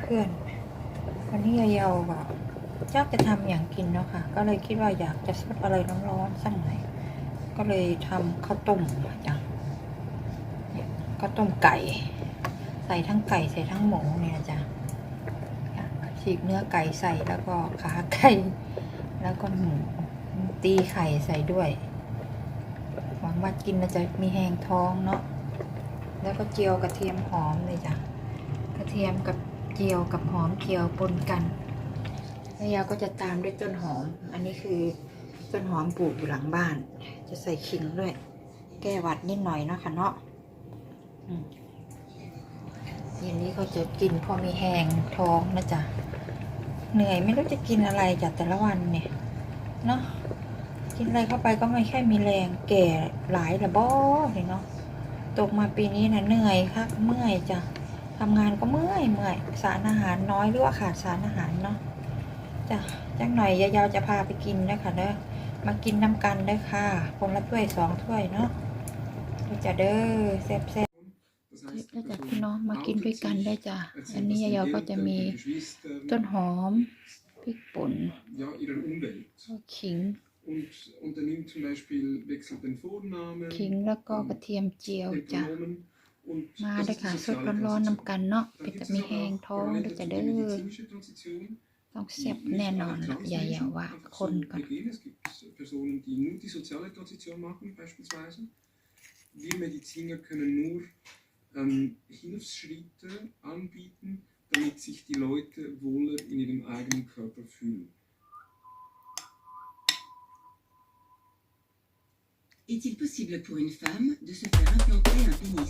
เพื่อนๆ วันนี้ยายเยาแบบยากจะทำอย่างกินเนาะค่ะ ก็เลยคิดว่าอยากจะซดอะไรร้อนๆสักหน่อย ก็เลยทำข้าวต้มจ้ะเนี่ยข้าวต้มไก่ ใส่ทั้งไก่ใส่ทั้งหมูเนี่ยจ้ะฉีกเนื้อไก่ใส่แล้วก็ขาไก่แล้วก็หมูตีไข่ใส่ด้วย หวังว่ากินจะมีแหงท้องเนาะแล้วก็เจียวกระเทียมหอมเลยจ้ะกระเทียมกับ เจียวกับหอมเจียวปนกันแล้วยาก็จะตามด้วยต้นหอม อันนี้คือต้นหอมปลูกอยู่หลังบ้าน จะใส่ขิงด้วย แก้หวัดนิดหน่อยเนาะค่ะเนาะอืมเย็นนี้ก็จะกินพอมีแหงท้องนะจ๊ะ เหนื่อยไม่รู้จะกินอะไรจ้ะแต่ละวันเนี่ย เนาะกินอะไรเข้าไปก็ไม่ค่อยมีแรงแก่หลายละบ่เลยเนาะตกมาปีนี้นะเหนื่อยค่ะเมื่อยจ้ะ ทำงานก็เมื่อยเมื่อยสารอาหารน้อยหรือว่าขาดสารอาหารเนาะจ้ะจักหน่อยยายาวจะพาไปกินนะคะเด้อมากินน้ำกันเด้อค่ะคนละถ้วยสองถ้วยเนาะเดี๋ยวจะเด้อแซ่บแซ่บ Das heißt, แล้วจ้ะ die พี่น้อง Person มากินด้วยกันได้จ้ะ outet อันนี้ sich, ยายาว erzählt, ก็ dass จะ sie มี den Geschwistern ต้นหอมพริกป่น ja, ihrer Umwelt ขิง und unternimmt zum Beispiel, wechselt den Vornamen, ขิงแล้วก็กระเทียมเจียว den จ้ะ Pronomen und มา das ได้ ist ค่ะ die สด soziale ร้อนๆ Transition. น้ำกันเนาะ Dann เป็น gibt จะ es มี aber แห้ง auch ท้อง parallel ด้วย dazu จ้ะ die เด้อ medizinische Transition, ต้องแซ่บ die แน่ nicht นอน alle ละยายา Transmenschen ว่า einfach คน so ก่อน begehen. Es gibt Personen, die nur die soziale Transition machen, beispielsweise. Wir Mediziner können nur ähm, Hilfsschritte anbieten, damit sich die Leute wohler in ihrem eigenen Körper fühlen. Est-il possible pour une femme de se faire implanter un pénis